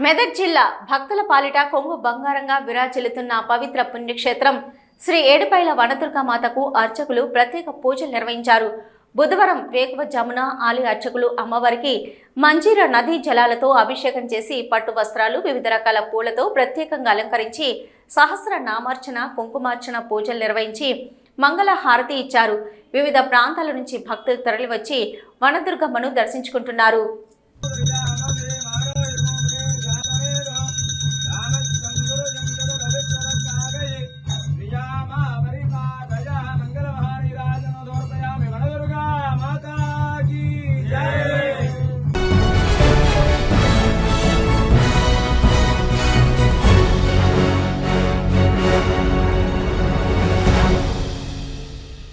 మెదక్ జిల్లా భక్తుల పాలిట కొంగు బంగారంగా విరాచిల్లుతున్న పవిత్ర పుణ్యక్షేత్రం శ్రీ ఏడుపైల వనదుర్గామాతకు అర్చకులు ప్రత్యేక పూజలు నిర్వహించారు. బుధవారం వేకువజామున ఆలయ అర్చకులు అమ్మవారికి మంజీర నదీ జలాలతో అభిషేకం చేసి పట్టు వస్త్రాలు వివిధ రకాల పూలతో ప్రత్యేకంగా అలంకరించి సహస్ర నామార్చన కుంకుమార్చన పూజలు నిర్వహించి మంగళ హారతి ఇచ్చారు. వివిధ ప్రాంతాల నుంచి భక్తులు తరలివచ్చి వనదుర్గమ్మను దర్శించుకుంటున్నారు.